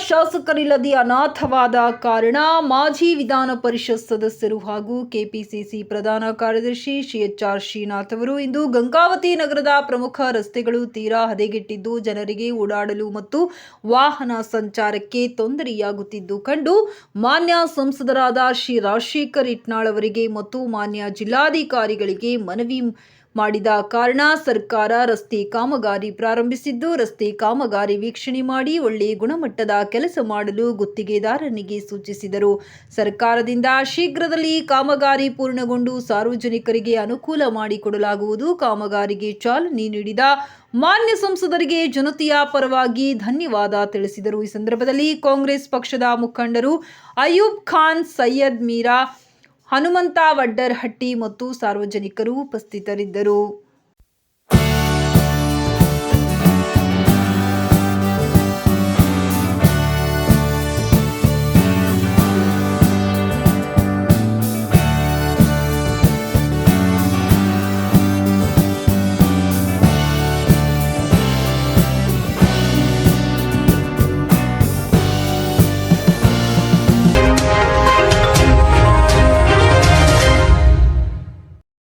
ಶಾಸಕರಿಲ್ಲದೆ ಅನಾಥವಾದ ಕಾರಣ ಮಾಜಿ ವಿಧಾನ ಪರಿಷತ್ ಸದಸ್ಯರು ಹಾಗೂ ಕೆಪಿಸಿಸಿ ಪ್ರಧಾನ ಕಾರ್ಯದರ್ಶಿ ಶ್ರೀ ಎಚ್ ಆರ್ ಶ್ರೀನಾಥ್ ಅವರು ಇಂದು ಗಂಗಾವತಿ ನಗರದ ಪ್ರಮುಖ ರಸ್ತೆಗಳು ತೀರಾ ಹದಗೆಟ್ಟಿದ್ದು, ಜನರಿಗೆ ಓಡಾಡಲು ಮತ್ತು ವಾಹನ ಸಂಚಾರಕ್ಕೆ ತೊಂದರೆಯಾಗುತ್ತಿದ್ದು ಕಂಡು ಮಾನ್ಯ ಸಂಸದರಾದ ಶ್ರೀ ರಾಜಶೇಖರ್ ಇಟ್ನಾಳ್ ಅವರಿಗೆ ಮತ್ತು ಮಾನ್ಯ ಜಿಲ್ಲಾಧಿಕಾರಿಗಳಿಗೆ ಮನವಿ ಮಾಡಿದ ಕಾರಣ ಸರ್ಕಾರ ರಸ್ತೆ ಕಾಮಗಾರಿ ಪ್ರಾರಂಭಿಸಿದ್ದು, ರಸ್ತೆ ಕಾಮಗಾರಿ ವೀಕ್ಷಣೆ ಮಾಡಿ ಒಳ್ಳೆ ಗುಣಮಟ್ಟದ ಕೆಲಸ ಮಾಡಲು ಗುತ್ತಿಗೆದಾರನಿಗೆ ಸೂಚಿಸಿದರು. ಸರ್ಕಾರದಿಂದ ಶೀಘ್ರದಲ್ಲಿ ಕಾಮಗಾರಿ ಪೂರ್ಣಗೊಂಡು ಸಾರ್ವಜನಿಕರಿಗೆ ಅನುಕೂಲ ಮಾಡಿಕೊಡಲಾಗುವುದು. ಕಾಮಗಾರಿಗೆ ಚಾಲನೆ ನೀಡಿದ ಮಾನ್ಯ ಸಂಸದರಿಗೆ ಜನತೆಯ ಪರವಾಗಿ ಧನ್ಯವಾದ ತಿಳಿಸಿದರು. ಈ ಸಂದರ್ಭದಲ್ಲಿ ಕಾಂಗ್ರೆಸ್ ಪಕ್ಷದ ಮುಖಂಡರು ಅಯೂಬ್ ಖಾನ್, ಸೈಯದ್ ಮೀರಾ ಹನುಮಂತ ವಡ್ಡರ್ಹಟ್ಟಿ ಮತ್ತು ಸಾರ್ವಜನಿಕರು ಉಪಸ್ಥಿತರಿದ್ದರು.